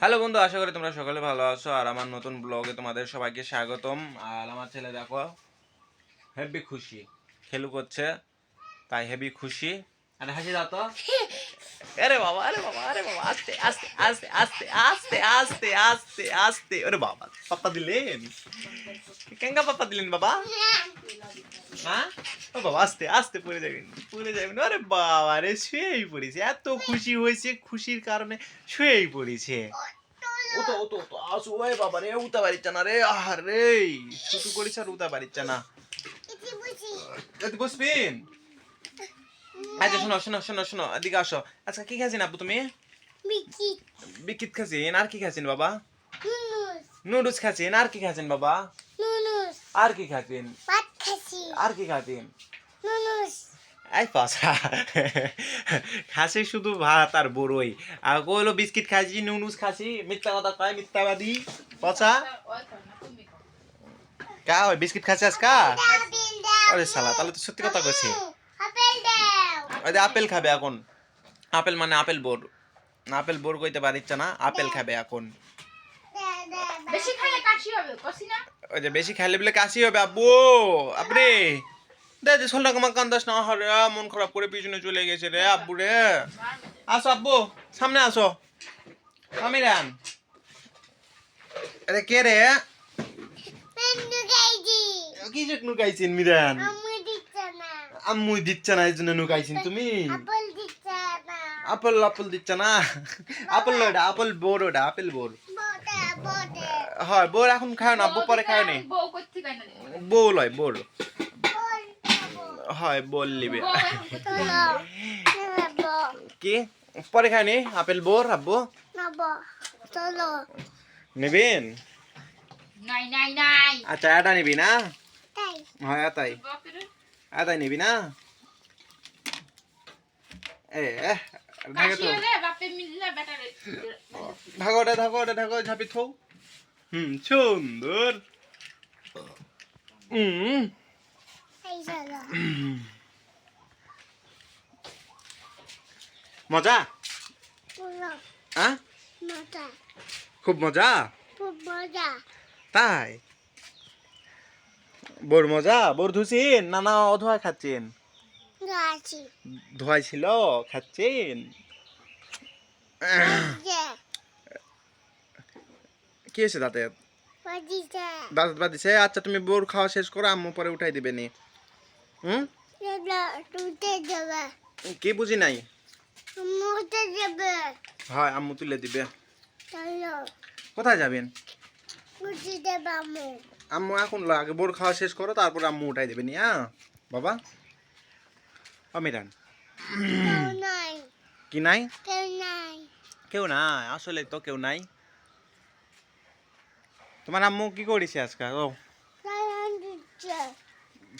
Hello বন্ধু, আশা করি তোমরা সকলে ভালো আছো। আর আমার নতুন ব্লগে তোমাদের সবাইকে স্বাগতম। আর আমার ছেলে দেখো হেভি খুশি খেলু করছে তাই হেভি খুশি। আর হাসি দাও তো। আরে বাবা আরে বাবা আরে বাবা আস্তে আস্তে আস্তে আস্তে আস্তে আস্তে আস্তে আস্তে। আরে বাবা পাপ্পা দিলেন। কেঙ্গা পাপ্পা দিলেন বাবা? হ্যাঁ ও বাবা আস্তে আস্তে পড়ে যাবেন পড়ে যাবেন। আরে বাবা রে শুয়েই পড়েছে। এত খুশি হয়েছে খুশির কারণে শুয়েই পড়েছে। ও ওতো ওতো ওতো আসো ওই বাবা রে উতা বাড়িচ্ছে না রে। আরে ছুটু করিস আর উতা বাড়িচ্ছে না বসবিন। আচ্ছা শোনো শোনো শোনো শোনো এদিকে আসো। আচ্ছা কি খাইছেন আব্বু তুমি? বিকিত খাইছেন আর কি খাইছেন বাবা? নুডলস। খাইছেন আর কি খাইছেন বাবা? আর কি খাইছেন আর কি খাইছেন এই পাশা খাসি শুধু ভাত আর বড়ই। আর কইলো বিস্কিট খাইছি নুনুস খাসি মিথ্যা কথা কয় মিথ্যাবাদী। পচা কা ওই বিস্কিট খাসি আজকা? আরে শালা তাহলে তো সত্যি কথা কইছে। আপেল খাবে এখন। আপেল মানে আপেল বোর। আপেল বোর কইতে পারিচ্ছে না আপেল খাবে এখন। বেশি খাইলে কাশি হবে কষি না? ওই যে বেশি খাইলে বলে কাশি হবে আব্বু আপনি দে যে ষোলো টাকা কান্দাস না হরে মন খারাপ করে পিছনে চলে গেছে রে আব্বু রে। আসো আব্বু সামনে আসো। আমিরান। আরে কে রে? কি যে নুকাইছেন মিরান? আম্মু দিচ্ছে না এই জন্য নুকাইছেন তুমি? আপেল আপেল দিচ্ছে না? আপেল ওটা আপেল বোর ওটা আপেল বোর হয় বোর এখন খায় না আব্বু পরে খায় নি? বউ বউ লয় বোর হয় বল লিবে বউ। কি? পরে খায় নি? আপেল বোর আব্বু? নেবেন? নাই নাই নাই। আচ্ছা এটা নিবি না? হয় এটাই। এটাই নিবি না? এ ঢাকে তো। ঢাকো ওটা ঢাকো ওটা ঢাকো ঝাপি থৌ। হুম সুন্দর। হুম মজা? হ্যাঁ খুব মজা। তাই? বোর মজা? বোর ধুসিন? না না অধোয়া খাচ্ছেন? ধোয়াই ছিল খাচ্ছেন? কি? হয়েছে দাঁতে? দাঁত বাদিছে আচ্ছা তুমি বোর খাওয়া শেষ করো আম্মু পরে উঠাই দিবে নি। হুম? কি বুঝি নাই? হয় আম্মু তুলে দিবে। কোথায় যাবেন? আম্মু এখন আগে বোর খাওয়া শেষ করো তারপর আম্মু উঠাই দেবে নি হ্যাঁ বাবা। অমিরান। কি নাই? কেউ নাই আসলে তো কেউ নাই। তোমার আম্মু কি করেছে আজকে? ও।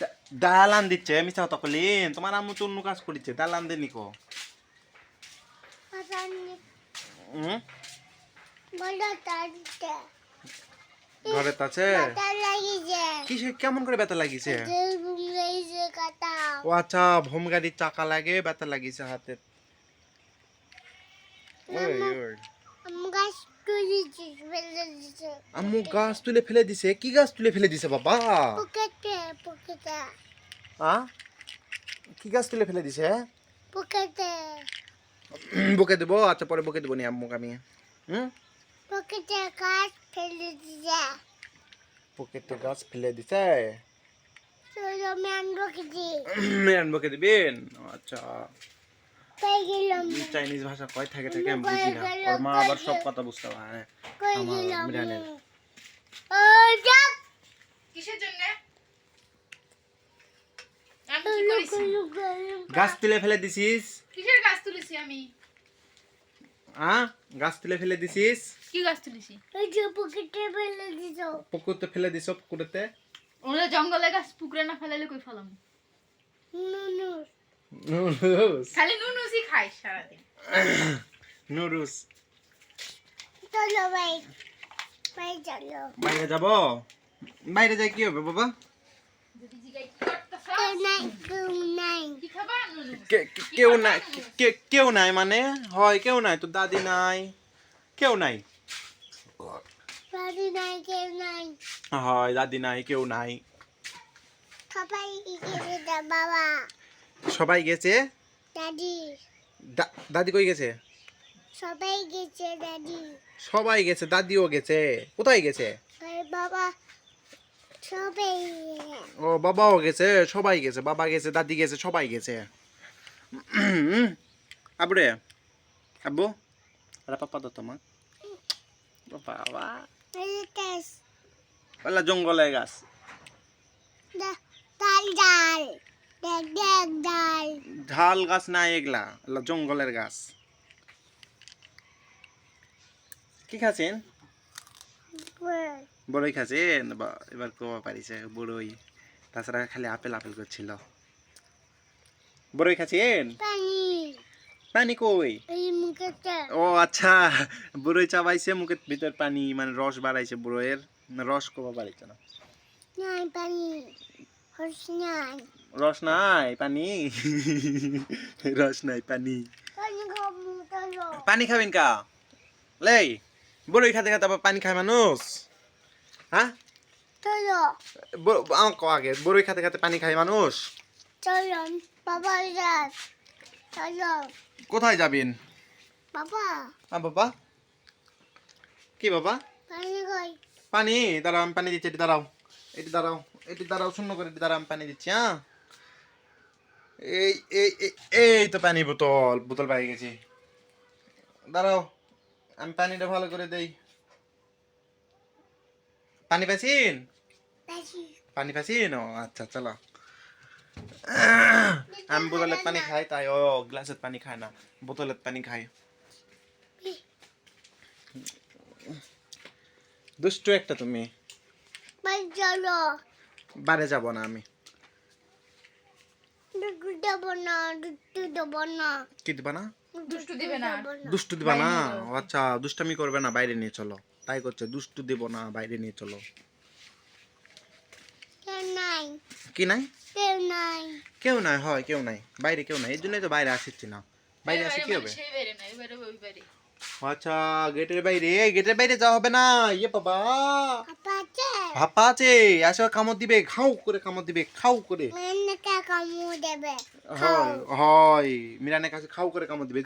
দা- ডালান দিচ্ছে মিছা কথা কলিন তোমার আম্মু তো অন্য কাজ করেছে ডালান দেনি কো? হুম ঘরে তো আছে? কিসে? কেমন করে ব্যথা লাগিছে ও আচ্ছা ভোম গাড়ির চাকা লাগে ব্যথা লাগিছে হাতে। আম্মু গাছ তুলে ফেলে দিছে? কি গাছ তুলে ফেলে দিছে বাবা? আ? কি গাছ তুলে ফেলে দিছে? বুকে দেবো? আচ্ছা পরে বুকে দেবো নি আম্মুক আমি। হুম? বুকে তো গাছ ফেলে দিছে? মেরান বুকে দিবেন আচ্ছা। চাইনিজ ভাষা কয় থাকে থাকে আমি বুঝি না ওর মা আবার সব কথা বুঝতে পারে আমার মিরানের কিসের জন্য? গাছ তুলে ফেলে দিছিস? কিসের গাছ তুলেছি আমি? হ্যাঁ গাছ তুলে ফেলে দিছিস? কি গাছ তুলেছি? পুকুরতে ফেলে দিছ। পুকুরেতে ওরা জঙ্গলে গাছ পুকুরে না ফেলালে কই ফেলাম? নুরুস খালি নুনুসি খাই সারাদিন। নুরুস। চলো ভাই ভাই চলো। বাইরে যাব? বাইরে যাই কি হবে বাবা যদি জিগাই কি করতেছ কেউ নাই কেউ নাই মানে? হয় কেউ নাই তো দাদি নাই। কেউ নাই? দাদি নাই কেউ নাই হয় দাদি নাই কেউ নাই। সবাই গেছে? বাবা সবাই গেছে দাদি দাদি কই গেছে? সবাই গেছে দাদি। সবাই গেছে দাদিও গেছে। কোথায় গেছে? বাবা ও বাবাও গেছে সবাই গেছে বাবা গেছে দাদি গেছে সবাই গেছে। আবু রে আব্বু? আরে পাপা তো তোমার। বাবা। ওলা জঙ্গলের গাছ। দেখ গাছ না এগুলা এগুলা জঙ্গলের গাছ। কি খাচ্ছেন? বড়ই খাচ্ছেন বা এবার কবা পারিছে বড়ই তাছাড়া খালি আপেল আপেল করছিল। বড়ই খাচ্ছেন পানি পানি কই? ও আচ্ছা বুড়োই চাবাইছে মুখের ভিতর পানি মানে রস বাড়াইছে বুড়োয়ের না রস কবা বাড়াইছে না। রস নাই। পানি? রস নাই পানি। পানি খাবেন কা? লেই বুড়োই খাতে খাতে আবার পানি খায় মানুষ? হ্যাঁ? চলো। আমাকে আগে। বুড়োই খাতে খাতে পানি খায় মানুষ। চলো বাবা যাস চলো। কোথায় যাবেন? বাবা। হ্যাঁ বাবা। কি বাবা? পানি খাই পানি? দাঁড়াও আমি পানি দিচ্ছি এটি দাঁড়াও। এটি দাঁড়াও এটি দাঁড়াও শূন্য করে এটি দাঁড়াও আমি পানি দিচ্ছি হ্যাঁ? এই এই- এই তো পানি বোতল বোতল পাই গেছি। দাঁড়াও আমি পানিটা ভালো করে দেই। পানি পাইছিন পানি পাইছিন ও আচ্ছা চলো। আমি বোতলের পানি খাই তাই ও গ্লাসের পানি খায় না। বোতলের পানি খাই। দুষ্টু একটা তুমি। বাই চলো বারে যাব না আমি। কি দিবা না? দুষ্টু দিবে না। দুষ্টু দিবা না। আচ্ছা দুষ্টামি করবে না বাইরে নিয়ে চলো। তাই করছে দুষ্টু দেব না বাইরে নিয়ে চলো। কি নাই? কেউ নাই। কেউ নাই হয় কেউ নাই। বাইরে কেউ নাই এই জন্যই তো বাইরে আসিচ্ছি না। বাইরে আসে কি হবে? আচ্ছা গেটের বাইরে গেটের বাইরে যাওয়া হবে না। ইয়ে বাবা। ভাপা আছে? আসো কামড় দিবে খাও করে কামড় দিবে খাও করে। হয় হয় মিরানের কাছে খাও করে কামড় দিবে।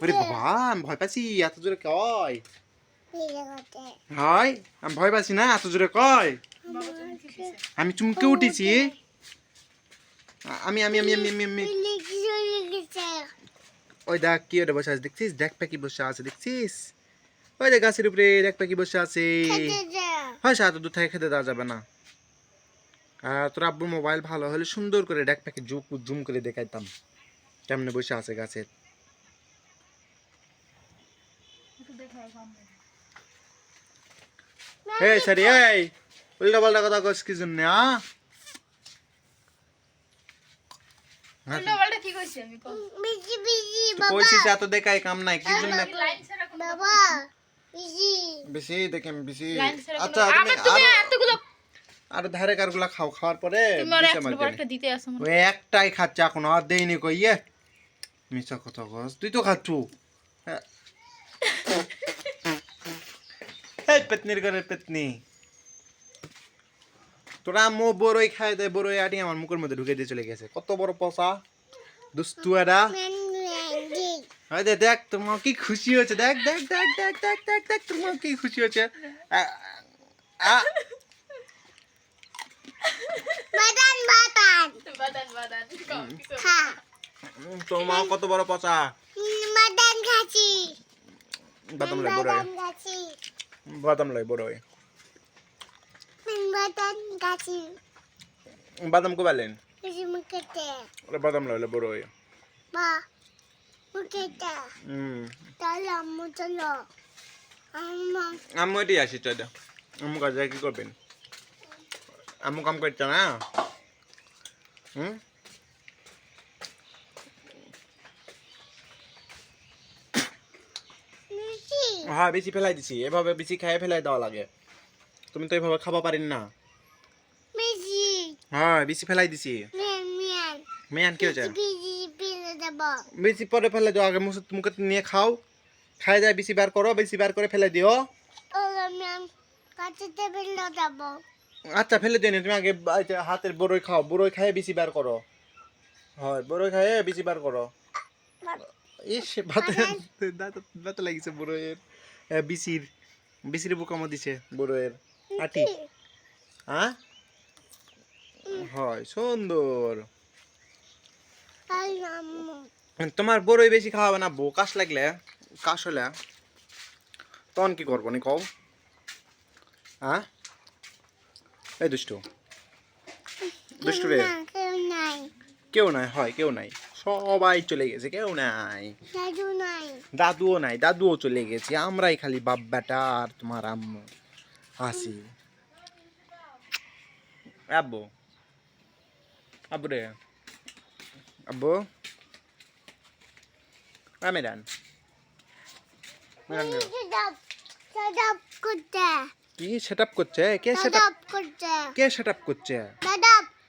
তুমি বাবা আমি ভয় পাচ্ছি এত জোরে কয়? হয়? আমি ভয় পাচ্ছি না, এত জোরে কয়? আমি চুমকে উঠেছি। আমি আমি আমি আমি আমি ওই দেখ, কি ওটা বসে আছে, দেখছিস? দেখ পাখি বসে আছে, দেখছিস? ওই দেখ, গাছের উপরে দেখ পাখি বসে আছে। হয় সাথে দূর থেকে খেতে দেওয়া যাবে না। আর তোর আব্বুর মোবাইল ভালো হলে সুন্দর করে দেখ পাখি জুম জুম করে দেখাইতাম। কেমনে বসে আছে গাছের। এই সারি এই উল্টা পাল্টা কথা কস কি জন্য হ্যাঁ, আচ্ছা আরও এতগুলো আর ধারে কারগুলা খাও খাওয়ার পরে একটাই খাচ্ছে এখন আর দেয়নি কই ইয়ে মিশা কথা কস তুই তো খাচ্ছু। হ্যাঁ। পেতনির ঘরের পেতনি। তোরা মো বড়ই খাই দেয় বড়ই আটি আমার মুখের মধ্যে ঢুকে দিয়ে চলে গেছে। কত বড় পচা। দুস্তু দে দেখ তোমার কি খুশি হচ্ছে দেখ দেখ দেখ দেখ দেখ দেখ দেখ তোমার কি খুশি হচ্ছে আ- আ- বাদান বাদান বাদান বাদান কও কিছু তোমার কত বড় পচা। বাদান খাচ্ছি। বাদাম বড় খাচ্ছি। বাদাম লয় বড় খাচ্ছি বাদাম কোবালেন বাদাম লয় বড় হয়ে। বা মুখেতে। হুম। চলো আম্মু চলো। আম্মা। আম্মু এটি আসি চল আম্মু কাজে কি করবেন? আম্মু কাম করছে না? হুম? হ্যাঁ বেশি ফেলাই দিছি। এভাবে বেশি খাই ফেলাই দেওয়া লাগে। তুমি তো এভাবে খাবা পারেন না। হ্যাঁ বেশি ফেলাই দিছি। মিয়ান। কি দেব। বেশি পরে ফেলে দিও আগে মুখে মুখে নিয়ে খাও। খাই যায় বেশি বার করো বেশি বার করে ফেলে দিও। আচ্ছা ফেলে দেনি তুমি আগে হাতের বড়ই খাও। বড়ই খাইয়ে বেশি বার করো। হয় বড়ই খাইয়ে বেশি বার করো। ইস ভাতে ভাতে লাগিছে বড়ইয়ের। এ, বিচির বিচির বোকামো দিছে বড়ইয়ের আটি। হ্যাঁ হয় সুন্দর। তোমার বড়ই বেশি খাওয়াবে না বউ কাশ লাগলে কাশ হলে। তখন কি করব নি কও হ্যাঁ এই দুষ্টু। দুষ্টু রে। কেউ নাই হয় কেউ নাই। সবাই চলে গেছে কেউ নাই। দাদু নাই। দাদুও নাই দাদুও চলে গেছে আমরাই খালি বাপ বেটা আর তোমার আম্মু আসি আব্বু আব্বু রে। আব্বু আমিরান কি সেট আপ করছে। কে সেট সেটাপ করতে কে সেট আপ করছে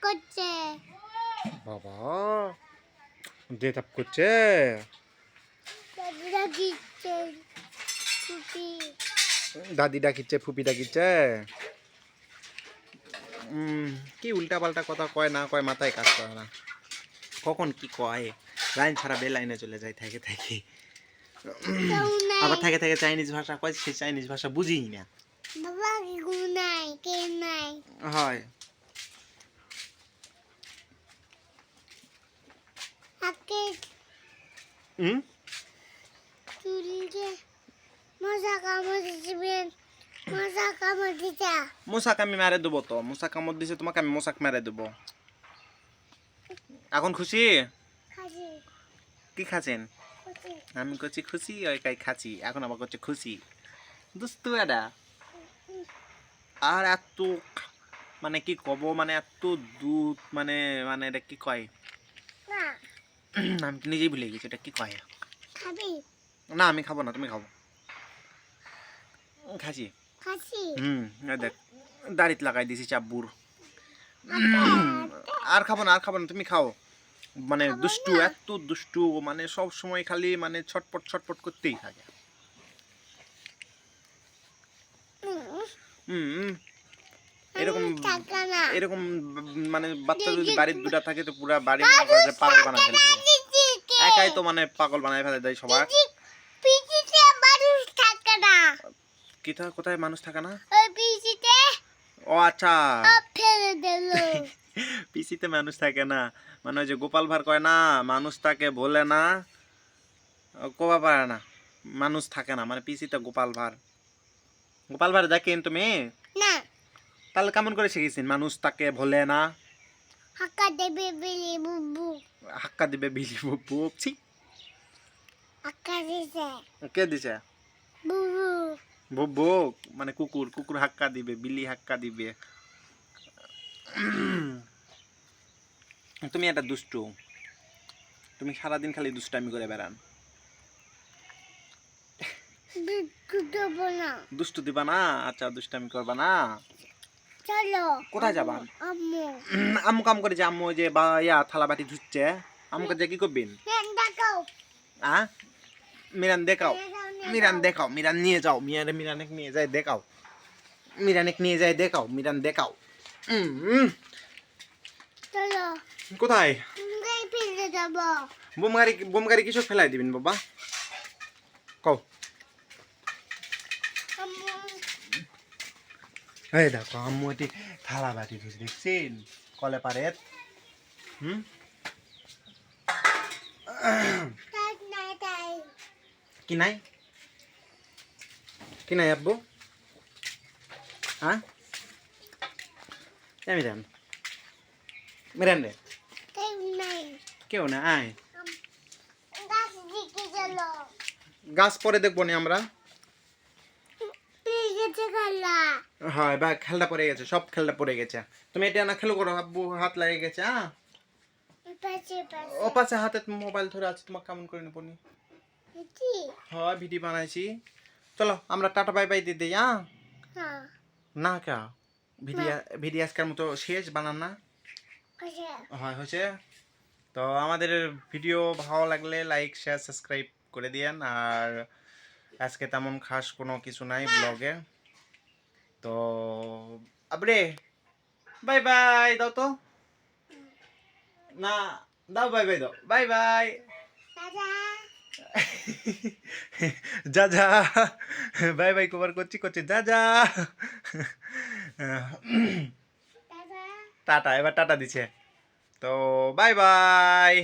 করছে। বাবা। ডেট আপ করছে। দাদি ডাকিচ্ছে ফুপি। ডাকিচ্ছে কি উল্টা পাল্টা কথা কয় না কয় মাথায় কাজ করে না। কখন কি কয় লাইন ছাড়া বে লাইনে চলে যায় থেকে থেকে। আবার থেকে থেকে চাইনিজ ভাষা কয় সে চাইনিজ ভাষা বুঝিই না। হয়। হুম চুরিকে মজা কামড় দিবেন মজা কামড় দিতা মশাক আমি মেরে দেবো তো মশা কামড় দিছে তোমাকে আমি মশাক মেরে দেবো এখন খুশি কি খাচ্ছেন আমি করছি খুশি ওই কাই খাচ্ছি এখন আবার করছে খুশি দুস্তু এটা আর এত মানে কি কব মানে এত দুধ মানে মানে এটা কি কয় আমি তো নিজেই ভুলে গেছি এটা কি কয়? খাবি? না আমি খাব না তুমি খাব খাচ্ছি খাসি? হুম দেখ দাড়িতে লাগাই দিছি চাব্বুর। আর খাব না আর খাব না তুমি খাও। মানে দুষ্টু? এত দুষ্টু মানে সব সময় খালি মানে ছটপট ছটপট করতেই থাকে। হুম। এরকম এরকম মানে বাচ্চা যদি বাড়ির দুটা থাকে তো পুরা বাড়ি পাগল বানায় ফেলে একাই তো মানে পাগল বানায় ফেলে দেয় না। কোথায় কোথায় মানুষ থাকে না? ও আচ্ছা। পিসিতে মানুষ থাকে না। মানে ওই যে গোপাল ভার কয় না মানুষ তাকে বলে না। কোবা পারে না। মানুষ থাকে না। মানে পিসিতে গোপাল ভার গোপাল ভার দেখেন তুমি? তাহলে কেমন করে শিখেছেন? মানুষ তাকে বলে না? হাক্কা দেবে বিলি বুবু। হাক্কা দিবে বিলি বুবু ছি। হাক্কা দিছে। কে দিছে? বুবু। বুবু মানে কুকুর। কুকুর হাক্কা দিবে বিলি হাক্কা দিবে। তুমি একটা দুষ্টু। তুমি সারাদিন খালি দুষ্টামি করে বেড়ান। দুষ্টু দিবা না। আচ্ছা দুষ্টামি করবা না? চলো। কোথায় যাবা? আম্মু আম্মু। কাম করে যে আম্মু যে বা ইয়া থালা বাটি ধুচ্ছে। আম্মুকে যে কি করবেন দেখাও। আ? মিরান দেখাও। মিরান দেখাও মিরান নিয়ে যাও। মিরান মিরানেক নিয়ে যায় দেখাও। মিরানেক নিয়ে যায় দেখাও মিরান দেখাও। কোথায়? গাই ফেলে যাব। বোম গাড়ি বোম গাড়ি কিছু ফেলাই দিবেন বাবা? কও। এই দেখো আম্মু এটি থালা বাটি ধুছে দেখছেন? কলে পারে হুম? কি নাই? কি নাই আব্বু? হ্যাঁ? মিরান। মিরান রে। কেউ না আয়। গাছ পরে দেখব নি আমরা। হয় বা খেলটা পড়ে গেছে সব খেলটা পড়ে গেছে। তুমি এটা না খেলো করো আব্বু হাত লাগে গেছে হ্যাঁ ও পাশে হাতে মোবাইল ধরে আছে তোমাকে কেমন করে নেব নি? কি হয় ভিডিও বানাইছি। চলো আমরা টাটা বাই বাই দিয়ে দিই হ্যাঁ। হ্যাঁ না কে ভিডিও ভিডিও আজকের মতো শেষ বানান না। হয় হয়েছে। তো আমাদের ভিডিও ভালো লাগলে লাইক শেয়ার সাবস্ক্রাইব করে দিয়েন আর আজকে তেমন খাস কোনো কিছু নাই ব্লগে। তো আবরে বাই বাই দাও তো। না দাও বাই বাই দাও। Bye bye. যা যা। বাই বাই কবার করছি করছি। যা যা। টাটা এবার টাটা দিছে। তো বাই বাই।